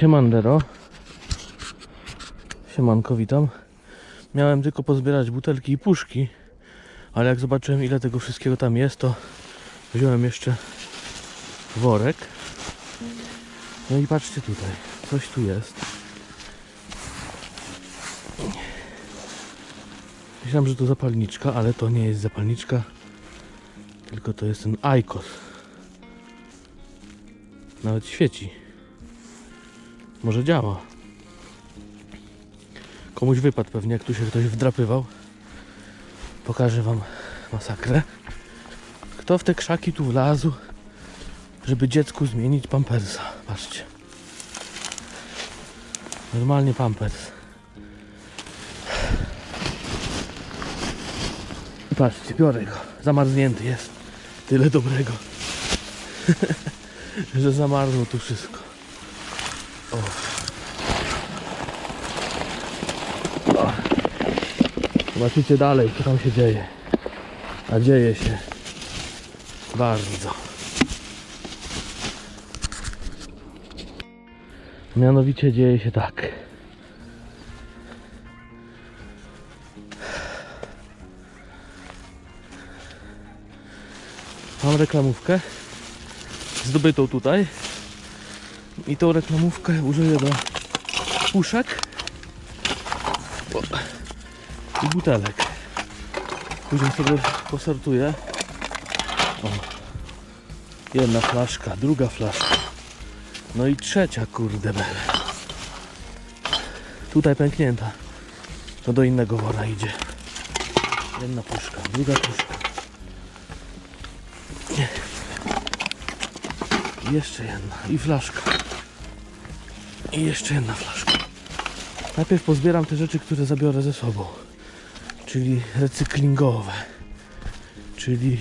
Siemandero. Siemanko, witam. Miałem tylko pozbierać butelki i puszki, ale jak zobaczyłem ile tego wszystkiego tam jest, to wziąłem jeszcze worek. No i patrzcie tutaj, coś tu jest. Myślałem, że to zapalniczka, ale to nie jest zapalniczka, tylko to jest ten Aikos. Nawet świeci. Może działa. Komuś wypadł pewnie, jak tu się ktoś wdrapywał. Pokażę wam masakrę. Kto w te krzaki tu wlazł, żeby dziecku zmienić pampersa? Patrzcie. Normalnie pampers. Patrzcie, biorę go. Zamarznięty jest. Tyle dobrego. że zamarzło tu wszystko. O. O. Zobaczycie dalej, co tam się dzieje. A dzieje się bardzo. Mianowicie dzieje się tak. Mam reklamówkę zdobytą tutaj i tą reklamówkę użyję do puszek i butelek. Później sobie posortuję. O. Jedna flaszka, druga flaszka. No i trzecia kurde bele. Tutaj pęknięta. To do innego wora idzie. Jedna puszka, druga puszka. I jeszcze jedna. I flaszka. I jeszcze jedna flaszka. Najpierw pozbieram te rzeczy, które zabiorę ze sobą. Czyli recyklingowe. Czyli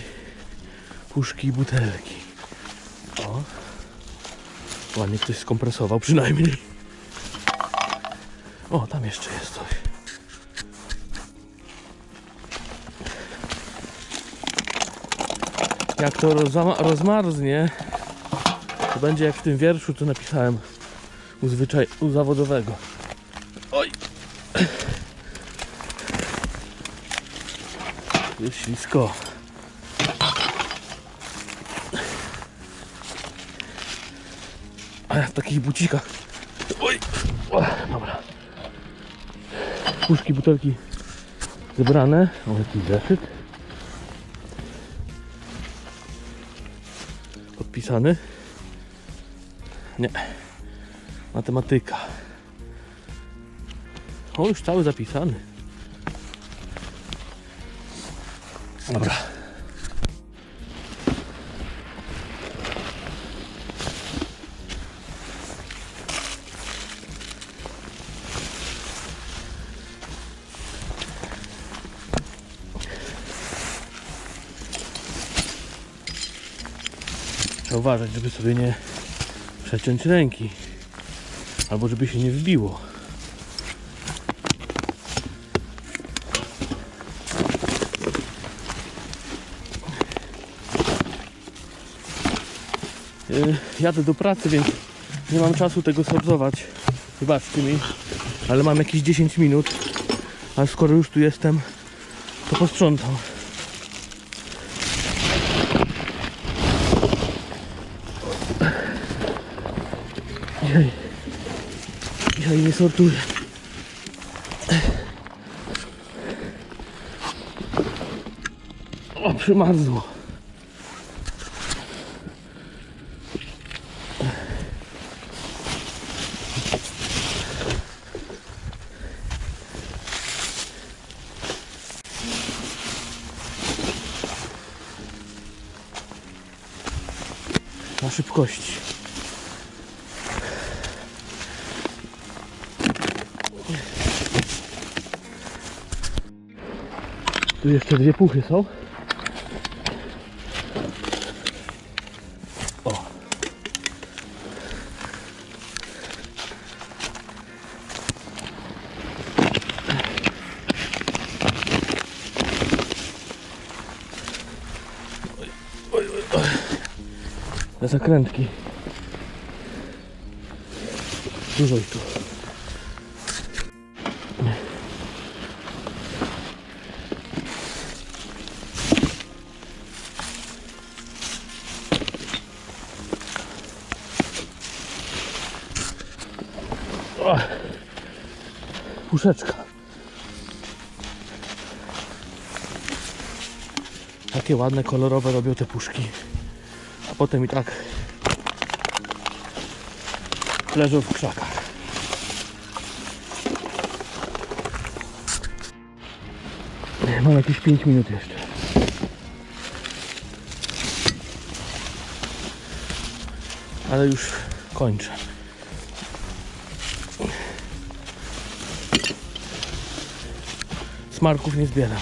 puszki i butelki. O. Ładnie ktoś skompresował przynajmniej. O, tam jeszcze jest coś. Jak to rozmarznie, to będzie jak w tym wierszu, co napisałem u, zwyczaj, u zawodowego. Oj! Jest ślisko. A ja w takich bucikach. Oj! O, dobra. Puszki, butelki zebrane. O, jakiś zeszyt. Podpisany. Nie. Matematyka. O, już cały zapisany. Dobra. Trzeba uważać, żeby sobie nie przeciąć ręki. Albo żeby się nie wbiło. Yy, Jadę do pracy, więc nie mam czasu tego sortować. Wybaczcie mi, ale mam jakieś 10 minut. A skoro już tu jestem, to posprzątam. Dzisiaj, dzisiaj nie sortuję. O, przymarzło. Na szybkości. Tu jeszcze dwie puchy są. O. Oj, oj, oj, zakrętki. Dużo ich tu. Puszeczka. Takie ładne, kolorowe robią te puszki. A potem i tak leżą w krzakach. Mam jakieś 5 minut jeszcze. Ale już kończę. Smarków nie zbieram.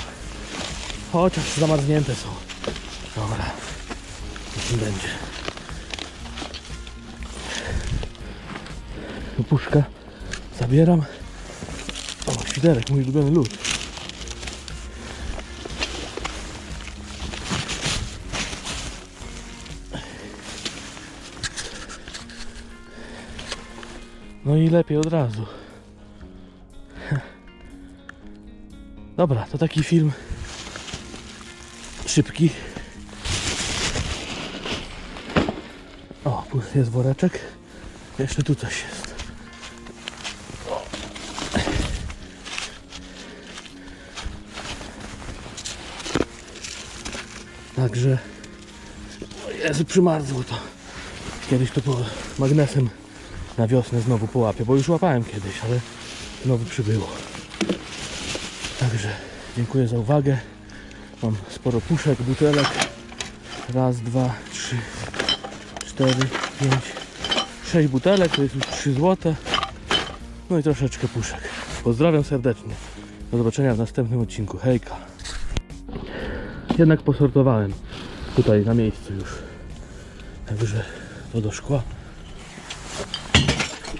Chociaż zamarznięte są. Dobra. Niech będzie. Tu Puszkę zabieram. O, świderek, mój ulubiony lód. No i lepiej od razu. Dobra, to taki film szybki. O, jest woreczek. Jeszcze tu coś jest. Także Jezu, przymarzło to. Kiedyś to było magnesem na wiosnę znowu połapię, bo już łapałem kiedyś, ale znowu przybyło. Także dziękuję za uwagę. Mam sporo puszek, butelek. Raz, dwa, trzy, cztery, pięć, sześć butelek, to jest już 3 złote. No i troszeczkę puszek. Pozdrawiam serdecznie. Do zobaczenia w następnym odcinku. Hejka. Jednak posortowałem tutaj na miejscu już. Także to do szkła.